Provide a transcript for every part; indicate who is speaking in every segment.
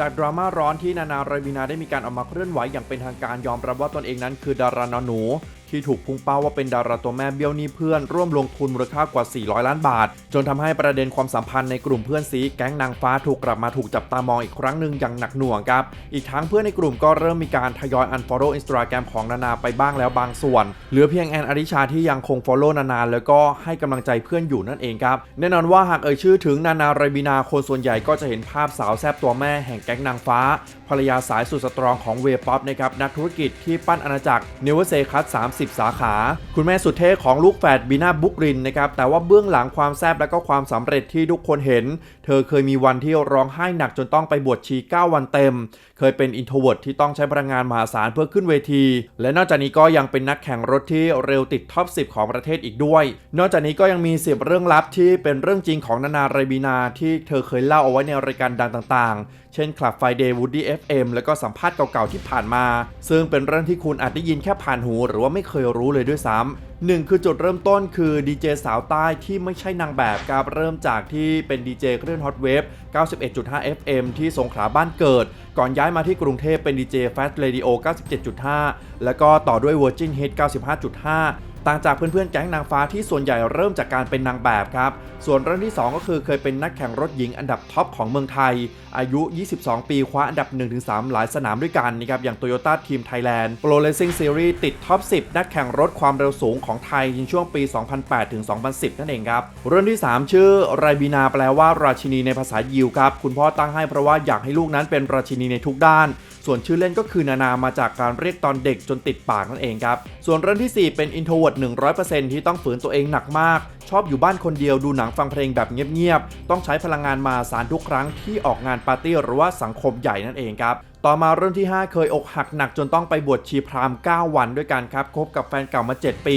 Speaker 1: จากดราม่าร้อนที่นานารายบินาได้มีการออกมาเคลื่อนไหวอย่างเป็นทางการยอมรับว่าตนเองนั้นคือดารานอนหนู ที่ถูกพุ่งเป้าว่าเป็นดาราตัวแม่เบี้ยวหนี้เพื่อน ร่วมลงทุนมูลค่ากว่า 400 ล้านบาท จนทำให้ประเด็นความสัมพันธ์ในกลุ่มเพื่อนซีแก๊งนางฟ้าถูกกลับมาถูกจับตามองอีกครั้งหนึ่งอย่างหนักหน่วงครับ อีกทั้งเพื่อนในกลุ่มก็เริ่มมีการทยอย unfollow Instagram ของนานาไปบ้างแล้วบางส่วน เหลือเพียงแอนอริชาที่ยังคง follow นานาแล้วก็ให้กำลังใจเพื่อนอยู่นั่นเองครับแน่นอนว่าหากเอ่ยชื่อถึงนานาไรบินาคนส่วนใหญ่ก็จะเห็นภาพสาวแซบตัวแม่แห่งแก๊งนางฟ้า ภรรยาสายสุดสตรองของเวป๊อปนะครับนักธุรกิจที่ปั้นอาณาจักรเนวเซคัส30สาขา คุณแม่สุดเท่ของลูกแฝดบีนาบุกรินนะครับแต่ว่าเบื้องหลังความแซบและก็ความสำเร็จที่ทุกคนเห็น เธอเคยมีวันที่ร้องไห้หนักจนต้องไปบวชชี 9 วันเต็ม เคยเป็นอินโทรเวิร์ดที่ต้องใช้พลังงานมหาศาลเพื่อขึ้นเวที และนอกจากนี้ก็ยังเป็นนักแข่งรถที่เร็วติดท็อป 10 ของประเทศอีกด้วย นอกจากนี้ก็ยังมีสิบเรื่องลับที่เป็นเรื่องจริงของนานาไรบีนาที่เธอเคยเล่าเอาไว้ในรายการดังต่างๆ เช่น Club Friday Woody FM แล้วก็สัมภาษณ์เก่าๆที่ผ่านมา ซึ่งเป็นเรื่องที่คุณอาจได้ยินแค่ผ่านหู หรือว่าไม่เคยรู้เลยด้วยซ้ำหนึ่งคือจุดเริ่มต้นคือดีเจสาวใต้ที่ไม่ใช่นางแบบครับเริ่มจากที่เป็นดีเจคลื่นฮอตเวฟ91.5 FM ที่สงขลาบ้านเกิด ก่อนย้ายมาที่กรุงเทพเป็นดีเจ Fast Radio 97.5 แล้วก็ต่อด้วย Virgin Hit 95.5 ต่างจากเพื่อนๆแก๊งนางฟ้าที่ส่วนใหญ่เริ่มจากการเป็นนางแบบครับ ส่วนเรื่องที่ 2 ก็คือเคยเป็นนักแข่งรถหญิงอันดับท็อปของเมืองไทย อายุ 22 ปีคว้าอันดับ 1-3 หลายสนามด้วยกันนะครับอย่าง Toyota Team Thailand Pro Racing Series ติดท็อป 10 นักแข่งรถความเร็วสูงของไทยในช่วงปี 2008 ถึง 2010 นั่นเองครับ เรื่องที่ 3 ชื่อไรบีนาแปลว่าราชินีในภาษายิวครับคุณพ่อตั้งให้เพราะว่าอยากให้ลูกนั้นเป็นราชินีในทุกด้านส่วนชื่อเล่นก็คือนานามาจากการเรียกตอนเด็กจนติดปากนั่นเองครับ ส่วนเรื่องที่ 4 เป็น introvert 100%ที่ต้องฝืนตัวเองหนักมาก ชอบอยู่บ้านคนเดียวดูหนังฟังเพลงแบบเงียบๆ ต้องใช้พลังงานมาสารทุกครั้งที่ออกงานปาร์ตี้หรือว่าสังคมใหญ่นั่นเองครับต่อมาเรื่องที่ 5 เคยอกหักหนักจนต้องไปบวชชีพราหมณ์9วันด้วยกันครับคบกับแฟนเก่ามา 7 ปี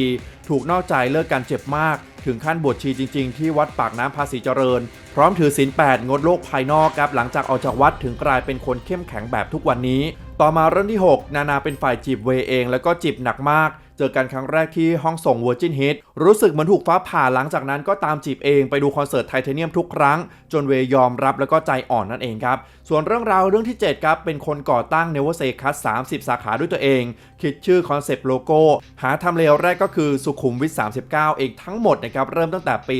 Speaker 1: ถูกนอกใจเลิกกันเจ็บมาก ถึงขั้นบวชชีจริง ๆ ที่วัดปากน้ำภาษีเจริญ พร้อมถือศีล8งดโลกภายนอกครับหลังจากออกจากวัดถึงกลายเป็นคนเข้มแข็งแบบทุกวันนี้ ต่อมาเรื่องที่ 6 นานาเป็นฝ่ายจีบเวเอง แล้วก็จีบหนักมาก เจอกันครั้งแรกที่ห้องส่ง Virgin Hit รู้สึกเหมือนถูกฟ้าผ่าหลังจากนั้นก็ตามจีบเองไปดูคอนเสิร์ตไทเทเนียมทุกครั้ง จนเวยอมรับแล้วก็ใจอ่อนนั่นเองครับ ส่วนเรื่องราวเรื่องที่ 7 ครับ เป็นคนก่อตั้ง n e v e r s a y Cut 30 สาขาด้วยตัวเอง คิดชื่อคอนเซปต์โลโก้ หาทำเลแรกก็คือสุขุมวิท39 เองทั้งหมดนะครับเริ่มตั้งแต่ปี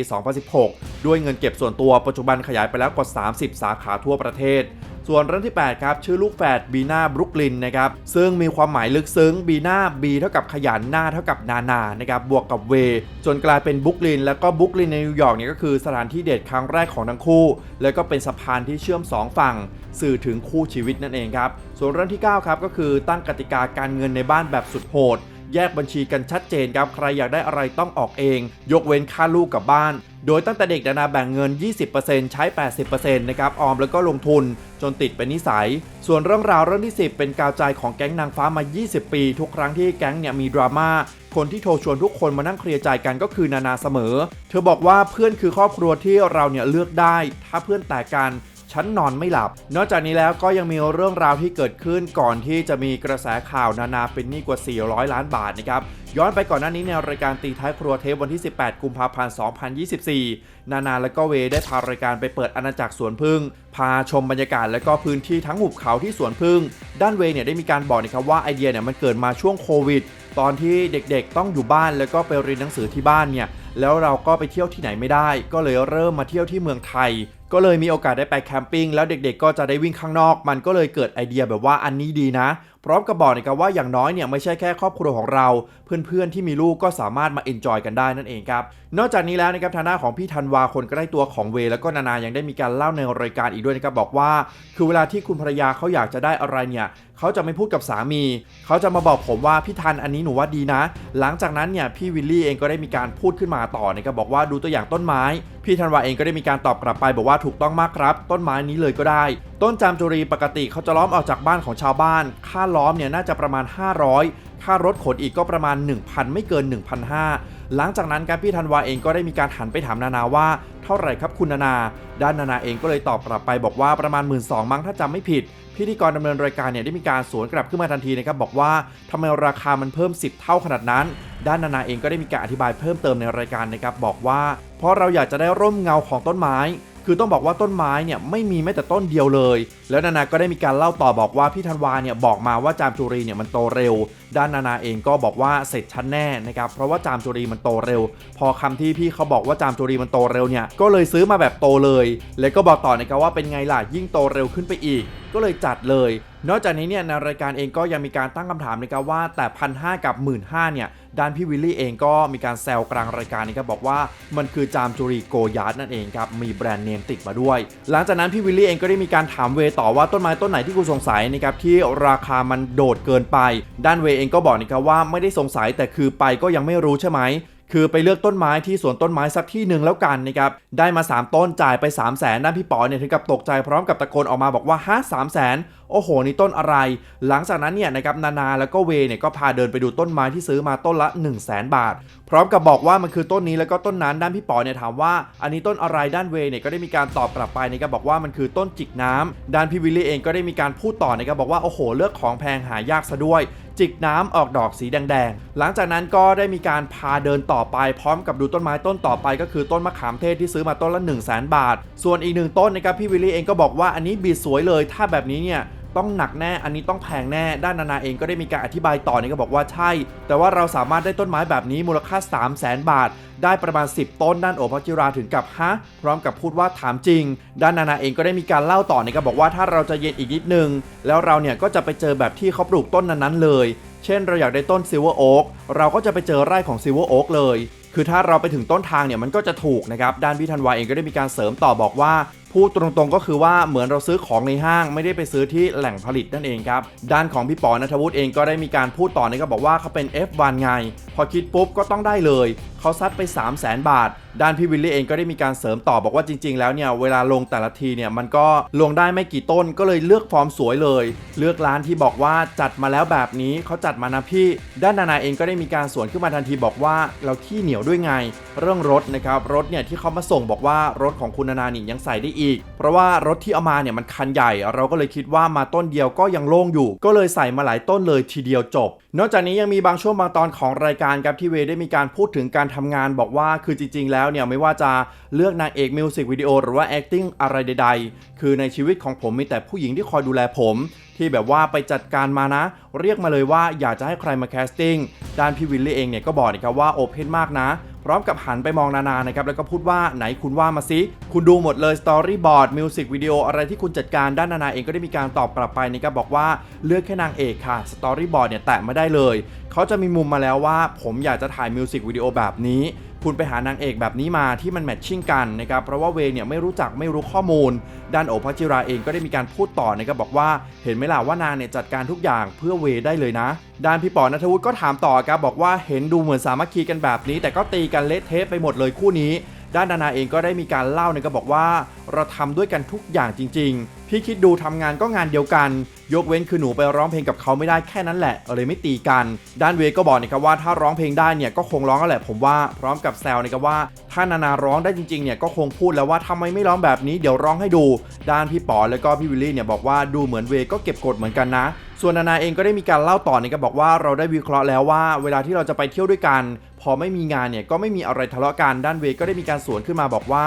Speaker 1: 2016 ด้วยเงินเก็บส่วนตัวปัจจุบันขยายไปแล้วกว่า 30 สาขาทั่วประเทศ ส่วนเรื่องที่ 8 ครับ ชื่อลูกแฝดบีนาบรุกลินนะครับซึ่งมีความหมายลึกซึ้งบีนาบีเท่ากับขยันหน้าเท่ากับนานานะครับบวกกับเว จนกลายเป็นบุกลิน แล้วก็บุกลินในนิวยอร์กเนี่ยก็คือสถานที่เดทครั้งแรกของทั้งคู่ แล้วก็เป็นสะพานที่เชื่อม 2 ฝั่ง สื่อถึงคู่ชีวิตนั่นเองครับส่วนเรื่องที่ 9 ครับก็คือตั้งกติกาการเงินในบ้านแบบสุดโหด แยกบัญชีกันชัดเจนครับ ใครอยากได้อะไรต้องออกเอง ยกเว้นค่าลูกกับบ้าน โดยตั้งแต่เด็กนานาแบ่งเงิน 20%ใช้ 80%นะครับ ออมแล้วก็ลงทุน จนติดเป็นนิสัย ส่วนเรื่องราวเรื่องที่ 10 เป็นกาวใจของแก๊งนางฟ้ามา 20 ปี ทุกครั้งที่แก๊งเนี่ยมีดราม่าคนที่โทรชวนทุกคนมานั่งเคลียร์ใจกันก็คือนานาเสมอ เธอบอกว่าเพื่อนคือครอบครัวที่เราเนี่ยเลือกได้ ถ้าเพื่อนแตกกัน ฉันนอนไม่หลับ นอกจากนี้แล้วก็ยังมีเรื่องราวที่เกิดขึ้นก่อนที่จะมีกระแสข่าวนานาเป็นหนี้กว่า 400 ล้านบาทนะครับย้อนไปก่อนหน้านี้ในรายการตีท้ายครัวเทปวันที่ 18 กุมภาพันธ์ 2024 นานาและก็เวได้พารายการไปเปิดอาณาจักรสวนพึ่ง พาชมบรรยากาศและก็พื้นที่ทั้งหุบเขาที่สวนพึ่ง ด้านเวเนี่ยได้มีการบอกนะครับว่าไอเดียเนี่ยมันเกิดมาช่วงโควิด ตอนที่เด็กๆ ต้องอยู่บ้านแล้วก็ไปเรียนหนังสือที่บ้านเนี่ยแล้วเราก็ไปเที่ยวที่ไหนไม่ได้ ก็เลยเริ่มมาเที่ยวที่เมืองไทย ก็เลยมีโอกาสได้ไปแคมปิ้งแล้วเด็กๆ ก็จะได้วิ่งข้างนอก มันก็เลยเกิดไอเดียแบบว่าอันนี้ดีนะ พร้อมกับบอกนะครับว่าอย่างน้อยเนี่ยไม่ใช่แค่ครอบครัวของเรา เพื่อนๆที่มีลูกก็สามารถมาเอนจอยกันได้นั่นเองครับ นอกจากนี้แล้วนะครับทางหน้าของพี่ธันวาคนใกล้ตัวของเว แล้วก็นานายังได้มีการเล่าในรายการอีกด้วยนะครับบอกว่า คือเวลาที่คุณภรรยาเขาอยากจะได้อะไรเนี่ยเขาจะไม่พูดกับสามี เขาจะมาบอกผมว่าพี่ทันอันนี้หนูว่าดีนะ หลังจากนั้นเนี่ยพี่วิลลี่เองก็ได้มีการพูดขึ้นมาต่อนะครับบอกว่าดูตัวอย่างต้นไม้ พี่ธันวาเองก็ได้มีการตอบกลับไปบอกว่าถูกต้องมากครับ ต้นไม้นี้เลยก็ได้ ต้นจามจุรีปกติเขาจะล้อมออกจากบ้านของชาวบ้าน ค่าล้อมเนี่ยน่าจะประมาณ 500 ค่ารถขนอีกก็ประมาณ 1,000 ไม่เกิน 1,500 หลังจากนั้นครับพี่ธันวาเองก็ได้มีการหันไปถามนานาว่า เท่าไหร่ครับคุณนานา ด้านนานาเองก็เลยตอบกลับไปบอกว่าประมาณ 1 2ื่นมั้งถ้าจำไม่ผิด พิธีกรดำเนินรายการเนี่ยได้มีการสวนกลับขึ้นมาทันทีนะครับบอกว่าทำไมราคามันเพิ่ม 10 เท่าขนาดนั้นด้านนานาเองก็ได้มีการอธิบายเพิ่มเติมในรายการนะครับบอกว่า เพราะเราอยากจะได้ร่มเงาของต้นไม้ คือต้องบอกว่าต้นไม้เนี่ยไม่มีแม้แต่ต้นเดียวเลย แล้วนานาก็ได้มีการเล่าต่อบอกว่าพี่ธันวาเนี่ยบอกมาว่าจามจุรีเนี่ยมันโตเร็ว ด้านนานาเองก็บอกว่าเสร็จชั้นแน่นะครับเพราะว่าจามจุรีมันโตเร็ว พอคำที่พี่เขาบอกว่าจามจุรีมันโตเร็วเนี่ยก็เลยซื้อมาแบบโตเลย แล้วก็บอกต่อนะครับว่าเป็นไงล่ะยิ่งโตเร็วขึ้นไปอีก ก็เลยจัดเลย นอกจากนี้เนี่ยในรายการเองก็ยังมีการตั้งคำถามนะครับว่าแต่พันห้ากับหมื่นห้าเนี่ยด้านพี่วิลลี่เองก็มีการแซวกลางรายการนี้ครับบอกว่ามันคือจามจุรีโกยาร์ดนั่นเองครับมีแบรนด์เนมติดมาด้วย หลังจากนั้นพี่วิลลี่เองก็ได้มีการถามเวต่อว่าต้นไม้ต้นไหนที่คุณสงสัยนะครับที่ราคามันโดดเกินไป ด้านเวเองก็บอกนะครับว่าไม่ได้สงสัยแต่คือไปก็ยังไม่รู้ใช่ไหมคือไปเลือกต้นไม้ที่สวนต้นไม้สักที่หนึ่งแล้วกันนะครับ ได้มา 3 ต้นจ่ายไป 3 0 0แสนด้านพี่ป๋อเนี่ยถึงกับตกใจพร้อมกับตะโกนออกมาบอกว่าฮะสามแสนโอ้โห นี่ต้นอะไร หลังจากนั้นเนี่ยนะครับนานาแล้วก็เวเนี่ยก็พาเดินไปดูต้นไม้ที่ซื้อมาต้นละ 1 0 0 0 0แสนบาท พร้อมกับบอกว่ามันคือต้นนี้แล้วก็ต้นนั้นด้านพี่ป๋อเนี่ยถามว่าอันนี้ต้นอะไรด้านเวเนี่ยก็ได้มีการตอบกลับไปนะครับบอกว่ามันคือต้นจิกน้ำด้านพี่วิลลี่เองก็ได้มีการพูดต่อนะครับบอกว่าโอ้โหเลือกของแพงหายากซะด้วยจิกน้ำออกดอกสีแดงๆ หลังจากนั้นก็ได้มีการพาเดินต่อไปพร้อมกับดูต้นไม้ต้นต่อไป ก็คือต้นมะขามเทศที่ซื้อมาต้นละ 1 0 0 0 0แบาท ส่วนอีกหนึ่งต้นนะครับพี่วิลลี่เองก็บอกว่าอันนี้บีสวยเลย ถ้าแบบนี้เนี่ย ต้องหนักแน่ อันนี้ต้องแพงแน่ ด้านนานาเองก็ได้มีการอธิบายต่อนี่ก็บอกว่าใช่ แต่ว่าเราสามารถได้ต้นไม้แบบนี้มูลค่า 3 0 0แสนบาท ได้ประมาณ 10 ต้นด้านโอภจิราถึงกับฮะ พร้อมกับพูดว่าถามจริง ด้านนานาเองก็ได้มีการเล่าต่อนี่ก็บอกว่าถ้าเราจะเย็นอีกนิดนึง แล้วเราเนี่ยก็จะไปเจอแบบที่เขาปลูกต้นนั้นๆเลย เช่น เราอยากได้ต้นซิลเวอร์โอ๊กเราก็จะไปเจอไร่ของซิลเวอร์โอ๊กเลยคือถ้าเราไปถึงต้นทางเนี่ยมันก็จะถูกนะครับ ด้านพี่ธันวาเองก็ได้มีการเสริมต่อบอกว่า พูดตรงๆก็คือว่าเหมือนเราซื้อของในห้างไม่ได้ไปซื้อที่แหล่งผลิตนั่นเองครับ ด้านของพี่ปอนัทวุฒิเองก็ได้มีการพูดต่อนะครับบอกว่าเขาเป็น F1 ไง พอคิดปุ๊บก็ต้องได้เลยเขาซัดไป 3 0 0แสนบาท ด้านพี่วิลลี่เองก็ได้มีการเสริมต่อบอกว่าจริง ๆ แล้วเนี่ยเวลาลงแต่ละทีเนี่ยมันก็ลงได้ไม่กี่ต้นก็เลยเลือกฟอร์มสวยเลย เลือกร้านที่บอกว่าจัดมาแล้วแบบนี้เขาจัดมานะพี่ ด้านนานาเองก็ได้มีการสวนขึ้นมาทันทีบอกว่าเราขี้เหนียวด้วยไง เรื่องรถนะครับรถเนี่ยที่เขามาส่งบอกว่ารถของคุณนานานี่ยังใส่ได้อีกเพราะว่ารถที่เอามาเนี่ยมันคันใหญ่ เราก็เลยคิดว่ามาต้นเดียวก็ยังโล่งอยู่ ก็เลยใส่มาหลายต้นเลยทีเดียวจบ นอกจากนี้ยังมีบางช่วงบางตอนของรายการครับที่เวได้มีการพูดถึงการทำงานบอกว่าคือจริง ๆ แล้วเนี่ยไม่ว่าจะเลือกนางเอกมิวสิกวิดีโอหรือว่า acting อะไรใด ๆ คือในชีวิตของผมมีแต่ผู้หญิงที่คอยดูแลผมที่แบบว่าไปจัดการมานะ เรียกมาเลยว่าอยากจะให้ใครมาแคสติ้งด้านพี่วิลลี่เองเนี่ยก็บอกนะครับว่าโอเพนมากนะ พร้อมกับหันไปมองนานานะครับแล้วก็พูดว่าไหนคุณว่ามาซิ คุณดูหมดเลยสตอรี่บอร์ดมิวสิกวิดีโออะไรที่คุณจัดการด้านนานาเองก็ได้มีการตอบกลับไปนะครับบอกว่าเลือกแค่นางเอกค่ะสตอรี่บอร์ดเนี่ยแตะไม่ได้เลย เขาจะมีมุมมาแล้วว่า ผมอยากจะถ่ายมิวสิกวิดีโอแบบนี้ คุณไปหานางเอกแบบนี้มาที่มันแมทชิ่งกันนะครับ เพราะว่าเวเนี่ยไม่รู้จักไม่รู้ข้อมูล ด้านโอภจิราเองก็ได้มีการพูดต่อนะครับบอกว่า เห็นไหมล่ะว่านางเนี่ยจัดการทุกอย่างเพื่อเวได้เลยนะ ด้านพี่ปอนัทวุฒิก็ถามต่อครับบอกว่าเห็นดูเหมือนสามัคคีกันแบบนี้ แต่ก็ตีกันเละเทะไปหมดเลยคู่นี้ด้านนานาเองก็ได้มีการเล่าเนี่ยก็บอกว่า เราทำด้วยกันทุกอย่างจริง ๆ พี่คิดดูทำงานก็งานเดียวกัน ยกเว้นคือหนูไปร้องเพลงกับเขาไม่ได้แค่นั้นแหละเลยไม่ตีกัน ด้านเวก็บอกนะครับว่าถ้าร้องเพลงได้เนี่ยก็คงร้องแล้วแหละผมว่าพร้อมกับแซวนะครับว่า ถ้านานาร้องได้จริงๆเนี่ยก็คงพูดแล้วว่าทำไมไม่ร้องแบบนี้เดี๋ยวร้องให้ดู ด้านพี่ป๋อแล้วก็พี่วิลลี่เนี่ยบอกว่าดูเหมือนเวก็เก็บกดเหมือนกันนะ ส่วนนานาเองก็ได้มีการเล่าต่อนะครับบอกว่าเราได้วิเคราะห์แล้วว่า เวลาที่เราจะไปเที่ยวด้วยกันพอไม่มีงานเนี่ยก็ไม่มีอะไรทะเลาะกันด้านเวก็ได้มีการสวนขึ้นมาบอกว่า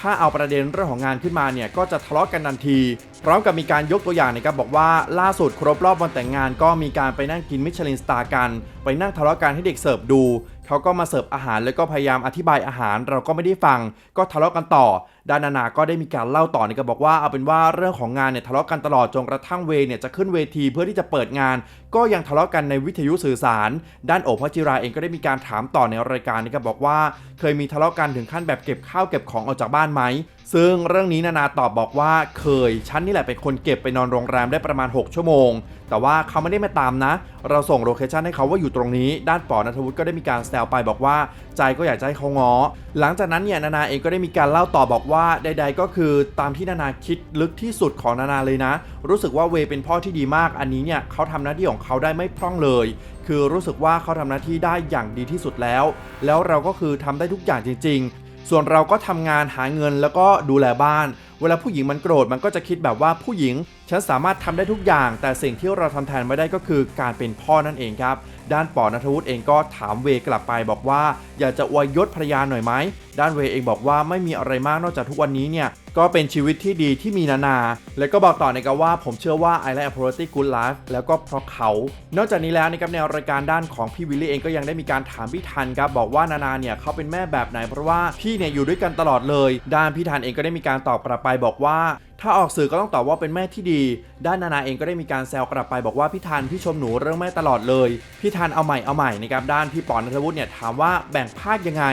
Speaker 1: ถ้าเอาประเด็นเรื่องของงานขึ้นมาเนี่ยก็จะทะเลาะกันทันทีพร้อมกับมีการยกตัวอย่างนะครับบอกว่าล่าสุดครบรอบวันแต่งงาน ก็มีการไปนั่งกินมิชลินสตาร์กัน ไปนั่งทะเลาะกันให้เด็กเสิร์ฟดูเขาก็มาเสิร์ฟอาหารแล้วก็พยายามอธิบายอาหาร เราก็ไม่ได้ฟัง ก็ทะเลาะกันต่อ ดานานาก็ได้มีการเล่าต่อนะครับบอกว่าเอาเป็นว่าเรื่องของงานเนี่ยทะเลาะกันตลอดจนกระทั่งเวเนี่ยจะขึ้นเวทีเพื่อที่จะเปิดงาน ก็ยังทะเลาะกันในวิทยุสื่อสาร ด้านโอภจิราเองก็ได้มีการถามต่อในรายการนะครับบอกว่า เคยมีทะเลาะกันถึงขั้นแบบเก็บข้าวเก็บของออกจากบ้านไหมซึ่งเรื่องนี้นานาตอบบอกว่าเคยฉันนี่แหละเป็นคนเก็บไปนอนโรงแรมได้ประมาณ 6 ชั่วโมง แต่ว่าเขาไม่ได้มาตามนะ เราส่งโลเคชันให้เขาว่าอยู่ตรงนี้ ด้านปอนัทวุฒิก็ได้มีการแซวไปบอกว่า ใจก็อยากจะให้เขาง้อ หลังจากนั้นเนี่ยนานาเองก็ได้มีการเล่าต่อบอกว่าาใด ๆ ก็คือตามที่นานาคิดลึกที่สุดของนานาเลยนะ รู้สึกว่าเวเป็นพ่อที่ดีมากอันนี้เนี่ยเขาทำหน้าที่ของเขาได้ไม่พร่องเลย คือรู้สึกว่าเขาทำหน้าที่ได้อย่างดีที่สุดแล้ว แล้วเราก็คือทำได้ทุกอย่างจริง ๆ ส่วนเราก็ทำงานหาเงินแล้วก็ดูแลบ้าน เวลาผู้หญิงมันโกรธมันก็จะคิดแบบว่าผู้หญิง ฉันสามารถทำได้ทุกอย่าง แต่สิ่งที่เราทำแทนไม่ได้ก็คือการเป็นพ่อนั่นเองครับ ด้านปอนัทวุฒิเองก็ถามเวกลับไปบอกว่า อยากจะอวยยศภรรยาหน่อยไหมด้านเวเองบอกว่าไม่มีอะไรมากนอกจากทุกวันนี้เนี่ย ก็เป็นชีวิตที่ดีที่มีนานา และก็บอกต่อนะครับว่าผมเชื่อว่า I like a quality good life แล้วก็เพราะเขา นอกจากนี้แล้วนะครับในรายการด้านของพี่วิลลี่เองก็ยังได้มีการถามพี่ทันครับบอกว่านานาเนี่ยเขาเป็นแม่แบบไหนเพราะว่าพี่เนี่ยอยู่ด้วยกันตลอดเลย ด้านพี่ทันเองก็ได้มีการตอบกลับไปบอกว่า ถ้าออกสื่อก็ต้องตอบว่าเป็นแม่ที่ดี ด้านนานาเองก็ได้มีการแซวกลับไปบอกว่าพี่ทันพี่ชมหนูเรื่องแม่ตลอดเลย พี่ทันเอาใหม่เอาใหม่นะครับด้านพี่ปอนนัทวุฒิเนี่ยถามว่าแบ่งภาคยังไง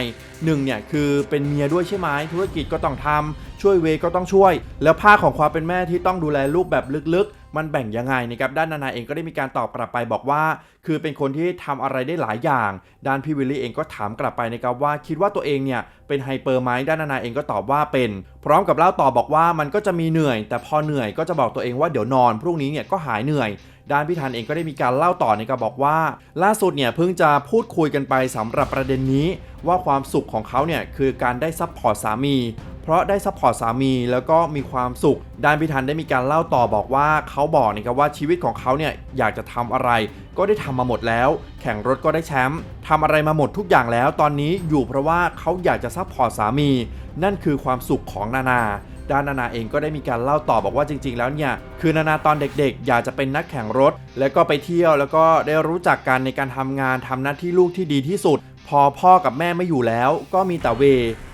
Speaker 1: หนึ่งเนี่ยคือเป็นเมียด้วยใช่ไหมธุรกิจก็ต้องทำช่วยเวก็ต้องช่วย แล้วภาคของความเป็นแม่ที่ต้องดูแลลูกแบบลึกๆ มันแบ่งยังไงนะครับด้านนานาเองก็ได้มีการตอบกลับไปบอกว่า คือเป็นคนที่ทำอะไรได้หลายอย่าง ด้านพี่วิลลี่เองก็ถามกลับไปนะครับว่าคิดว่าตัวเองเนี่ยเป็นไฮเปอร์ไหมด้านนานาเองก็ตอบว่าเป็น พร้อมกับเล่าต่อบอกว่ามันก็จะมีเหนื่อย แต่พอเหนื่อยก็จะบอกตัวเองว่าเดี๋ยวนอน พรุ่งนี้เนี่ยก็หายเหนื่อยด้านพี่ธันเองก็ได้มีการเล่าต่อในะครับอกว่า ล่าสุดเนี่ยเพิ่งจะพูดคุยกันไปสำหรับประเด็นนี้ ว่าความสุขของเขาเนี่ยคือการได้ซัพพอร์ตสามี เพราะได้ซัพพอร์ตสามีแล้วก็มีความสุข ด้านพิธันได้มีการเล่าต่อบอกว่าเขาบอกนะครับว่าชีวิตของเขาเนี่ยอยากจะทำอะไร ก็ได้ทำมาหมดแล้ว แข่งรถก็ได้แชมป์ทำอะไรมาหมดทุกอย่างแล้ว ตอนนี้อยู่เพราะว่าเขาอยากจะซัพพอร์ตสามี นั่นคือความสุขของนานาด้านนานาเองก็ได้มีการเล่าต่อบอกว่าจริง ๆ แล้วเนี่ยคือนานาตอนเด็กๆ อยากจะเป็นนักแข่งรถ แล้วก็ไปเที่ยวแล้วก็ได้รู้จักกันในการทำงานทำหน้าที่ลูกที่ดีที่สุด พอพ่อกับแม่ไม่อยู่แล้ว ก็มีแต่เว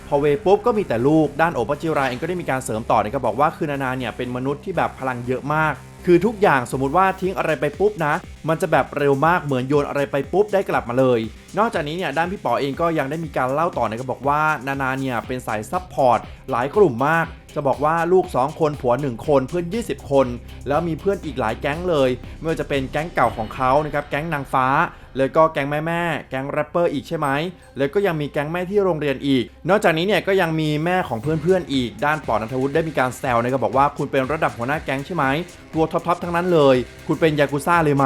Speaker 1: พอเวปุ๊บก็มีแต่ลูกด้านโอปจิราเองก็ได้มีการเสริมต่อนะครับบอกว่าคือนานาเนี่ยเป็นมนุษย์ที่แบบพลังเยอะมากคือทุกอย่างสมมุติว่าทิ้งอะไรไปปุ๊บนะ มันจะแบบเร็วมากเหมือนโยนอะไรไปปุ๊บได้กลับมาเลย นอกจากนี้เนี่ยด้านพี่ป๋อเองก็ยังได้มีการเล่าต่อนะครับบอกว่านานาเนี่ยเป็นสายซัพพอร์ตหลายกลุ่มมาก จะบอกว่าลูก 2 คนผัว 1 คนเพื่อน 20 คน แล้วมีเพื่อนอีกหลายแก๊งเลยไม่ว่าจะเป็นแก๊งเก่าของเขานะครับแก๊งนางฟ้าแล้วก็แก๊งแม่แม่แก๊งแรปเปอร์อีกใช่ไหมแล้วก็ยังมีแก๊งแม่ที่โรงเรียนอีก นอกจากนี้เนี่ยก็ยังมีแม่ของเพื่อนๆอีก ด้านปอนัทวุฒิได้มีการแซวนะครับบอกว่าคุณเป็นระดับหัวหน้าแก๊งใช่ไหมตัวท็อปๆทั้งนั้นเลย คุณเป็นยากุซ่าเลยไหม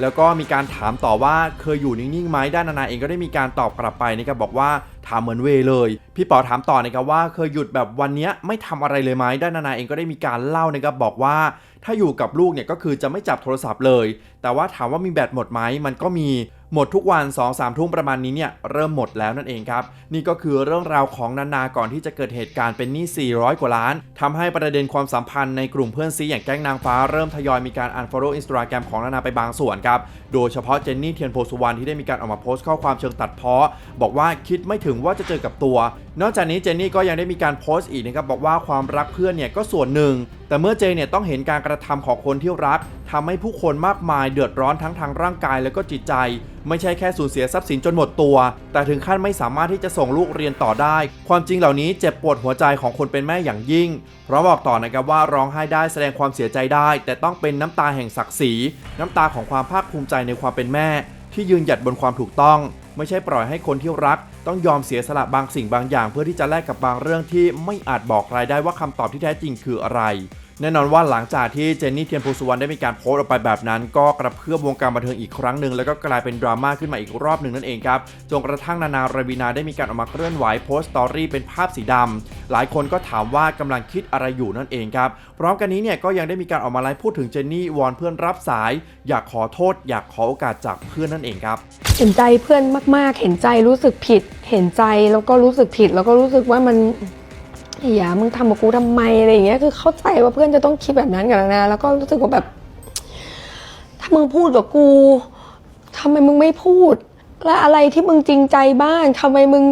Speaker 1: แล้วก็มีการถามต่อว่าเคยอยู่นิ่งๆไหมด้านนานาเองก็ได้มีการตอบกลับไปนะครับบอกว่าถามเหมือนเวเลย พี่ป๋อถามต่อนะครับว่าเคยหยุดแบบวันเนี้ยไม่ทำอะไรเลยไหมด้านนานาเองก็ได้มีการเล่านะครับบอกว่า ถ้าอยู่กับลูกเนี่ยก็คือจะไม่จับโทรศัพท์เลย แต่ว่าถามว่ามีแบตหมดไหมมันก็มีหมดทุกวัน2อสามทุ่มประมาณนี้เนี่ยเริ่มหมดแล้วนั่นเองครับ นี่ก็คือเรื่องราวของนานาก่อนที่จะเกิดเหตุการณ์เป็นหนี้ 400 กว่าล้านทำให้ประเด็นความสัมพันธ์ในกลุ่มเพื่อนซีอย่างแก๊งนางฟ้าเริ่มทยอยมีการ unfollow Instagram ของนานาไปบางส่วนครับ โดยเฉพาะเจนนี่เทียนโพสุวรรณที่ได้มีการออกมาโพสต์ข้อความเชิงตัดเพ้อบอกว่าคิดไม่ถึงว่าจะเจอกับตัว นอกจากนี้เจนนี่ก็ยังได้มีการโพสต์อีกนะครับบอกว่าความรักเพื่อนเนี่ยก็ส่วนหนึ่ง แต่เมื่อเจเนี่ยต้องเห็นการกระทำของคนที่รักทำให้ผู้คนมากมายเดือดร้อนทั้งทางร่างกายและก็จิตใจ ไม่ใช่แค่สูญเสียทรัพย์สินจนหมดตัว แต่ถึงขั้นไม่สามารถที่จะส่งลูกเรียนต่อได้ ความจริงเหล่านี้เจ็บปวดหัวใจของคนเป็นแม่อย่างยิ่ง เพราะบอกต่อนะครับว่าร้องไห้ได้แสดงความเสียใจได้ แต่ต้องเป็นน้ำตาแห่งศักดิ์ศรี น้ำตาของความภาคภูมิใจในความเป็นแม่ ที่ยืนหยัดบนความถูกต้อง ไม่ใช่ปล่อยให้คนที่รัก ต้องยอมเสียสละบางสิ่งบางอย่าง เพื่อที่จะแลกกับบางเรื่องที่ไม่อาจบอกใครได้ว่าคำตอบที่แท้จริงคืออะไร แน่นอนว่าหลังจากที่เจนนี่เทียนโพสุวรรณได้มีการโพสต์ออกไปแบบนั้น ก็กระเพื่อมวงการบันเทิงอีกครั้งหนึ่งแล้วก็กลายเป็นดราม่าขึ้นมาอีกรอบหนึ่งนั่นเองครับจนกระทั่งนานารวีนาได้มีการออกมาเคลื่อนไหวโพสต์สตอรี่เป็นภาพสีดำหลายคนก็ถามว่ากำลังคิดอะไรอยู่นั่นเองครับพร้อมกันนี้เนี่ยก็ยังได้มีการออกมาไลฟ์พูดถึงเจนนี่วอนเพื่อนรับสาย อยากขอโทษ อยากขอโอกาสจากเพื่อนนั่นเองครับ
Speaker 2: เห็นใจเพื่อนมาก ๆ เห็นใจรู้สึกผิด เห็นใจแล้วก็รู้สึกผิดแล้วก็รู้สึกว่ามัน อย่ามึงทำกับกูทำไมอะไรอย่างเงี้ย คือเข้าใจว่าเพื่อนจะต้องคิดแบบนั้นกันนะ แล้วก็รู้สึกว่าแบบ ถ้ามึงพูดกับกูทำไมมึงไม่พูด และอะไรที่มึงจริงใจบ้างทำไมมึง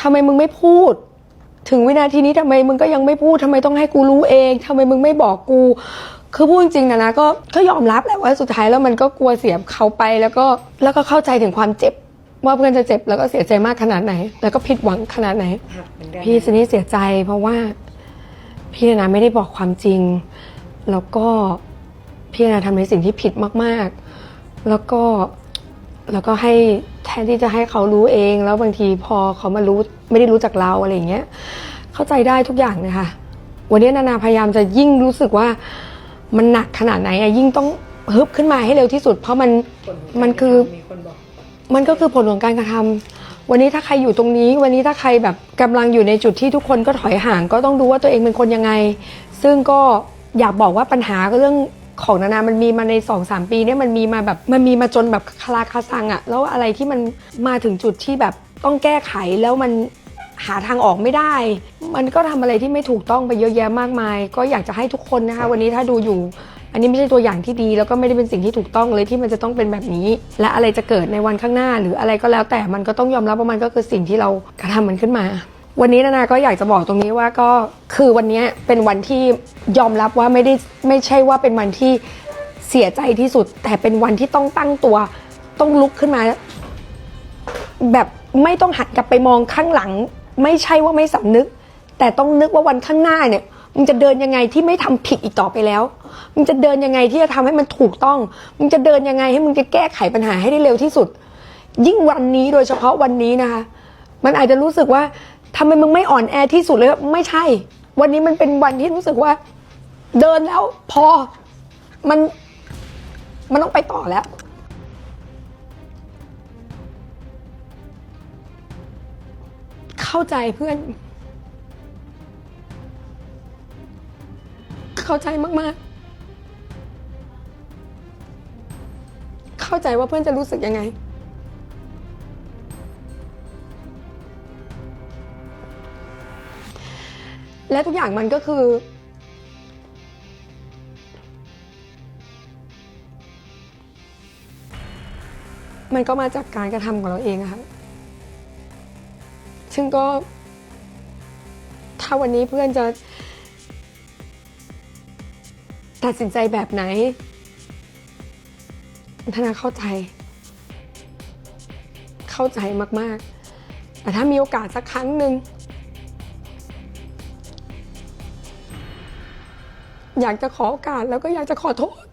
Speaker 2: ทำไมมึงไม่พูด ถึงวินาทีนี้ทำไมมึงก็ยังไม่พูดทำไมต้องให้กูรู้เองทำไมมึงไม่บอกกู คือพูดจริงๆนะนะก็ก็ยอมรับแหละว่าสุดท้ายแล้วมันก็กลัวเสียเขาไปแล้วก็แล้วก็เข้าใจถึงความเจ็บ ว่าเพื่อนจะเจ็บแล้วก็เสียใจมากขนาดไหน แล้วก็ผิดหวังขนาดไหนพี่สนี่เสียใจเพราะว่า พี่นะไม่ได้บอกความจริง แล้วก็พี่นะทำในสิ่งที่ผิดมากๆ แล้วก็แล้วก็ให้แทนที่จะให้เขารู้เอง แล้วบางทีพอเขามารู้ไม่ได้รู้จักเราอะไรอย่างเงี้ยเข้าใจได้ทุกอย่างเลยค่ะวันนี้นานาพยายามจะยิ่งรู้สึกว่ามันหนักขนาดไหนอะยิ่งต้องฮึบขึ้นมาให้เร็วที่สุด เพราะมันมันคือมันก็ มันก็คือผลของการกระทำวันนี้ถ้าใครอยู่ตรงนี้ วันนี้ถ้าใครแบบกำลังอยู่ในจุดที่ทุกคนก็ถอยห่างก็ต้องดูว่าตัวเองเป็นคนยังไง ซึ่งก็อยากบอกว่าปัญหาเรื่องของนานา มันมีมาใน2อสปีเนี่ยมันมีมาแบบมันมีมาจนแบบคลาคาซังอะแล้วอะไรที่มันมาถึงจุดที่แบบต้องแก้ไขแล้วมันหาทางออกไม่ได้ มันก็ทำอะไรที่ไม่ถูกต้องไปเยอะแยะมากมาย ก็อยากจะให้ทุกคนนะคะ วันนี้ถ้าดูอยู่ อันนี้ไม่ใช่ตัวอย่างที่ดีแล้วก็ไม่ได้เป็นสิ่งที่ถูกต้องเลยที่มันจะต้องเป็นแบบนี้ และอะไรจะเกิดในวันข้างหน้า หรืออะไรก็แล้วแต่มันก็ต้องยอมรับว่ามันก็คือสิ่งที่เรากระทำมันขึ้นมาวันนี้นานาก็อยากจะบอกตรงนี้ว่าก็คือวันนี้เป็นวันที่ยอมรับว่าไม่ได้ไม่ใช่ว่าเป็นวันที่เสียใจที่สุด แต่เป็นวันที่ต้องตั้งตัว ต้องลุกขึ้นมา แบบไม่ต้องหันกลับไปมองข้างหลัง ไม่ใช่ว่าไม่สำนึก แต่ต้องนึกว่าวันข้างหน้าเนี่ย มึงจะเดินยังไงที่ไม่ทำผิดอีกต่อไปแล้ว มึงจะเดินยังไงที่จะทำให้มันถูกต้อง มึงจะเดินยังไงให้มึงจะแก้ไขปัญหาให้ได้เร็วที่สุด ยิ่งวันนี้โดยเฉพาะวันนี้นะคะ มันอาจจะรู้สึกว่าทำไมมึงไม่อ่อนแอที่สุดเลยไม่ใช่ วันนี้มันเป็นวันที่รู้สึกว่า เดินแล้วพอมันมันต้องไปต่อแล้วเข้าใจเพื่อน เข้าใจมากๆ เข้าใจว่าเพื่อนจะรู้สึกยังไง และทุกอย่างมันก็คือ มันก็มาจากการกระทำของเราเองอะค่ะซึ่งก็ ถ้าวันนี้เพื่อนจะ ตัดสินใจแบบไหน ธนาเข้าใจ เข้าใจมาก ๆ แต่ถ้ามีโอกาสสักครั้งหนึ่งอยากจะขอโอกาสแล้วก็อยากจะขอโทษ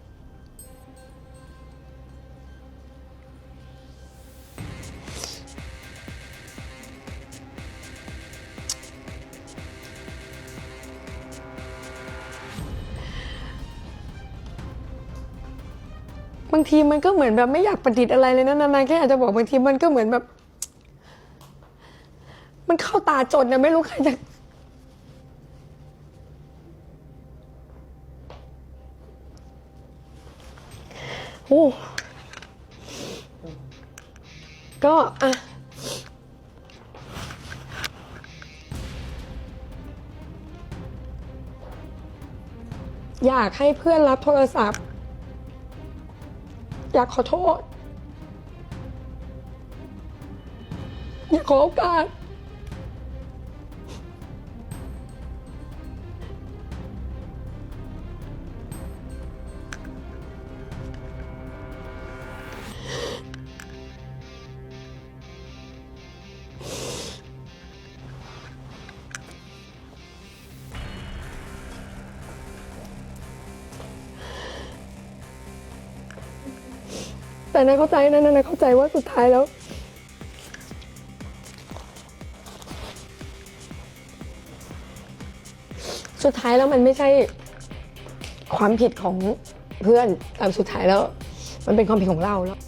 Speaker 2: บางทีมันก็เหมือนแบบไม่อยากประดิษฐ์อะไรเลยนะนานๆแค่อากจะบอกบางทีมันก็เหมือนแบบ มันเข้าตาจนนะไม่รู้ใครจะโอ้ก็อะอยากให้เพื่อนรับโทรศัพท์ อยากขอโทษ อยากขอโอกาส นาเข้าใจนะนาเข้าใจว่าสุดท้ายแล้ว สุดท้ายแล้วมันไม่ใช่ความผิดของเพื่อนแต่สุดท้ายแล้ว มันเป็นความผิดของเราแล้ว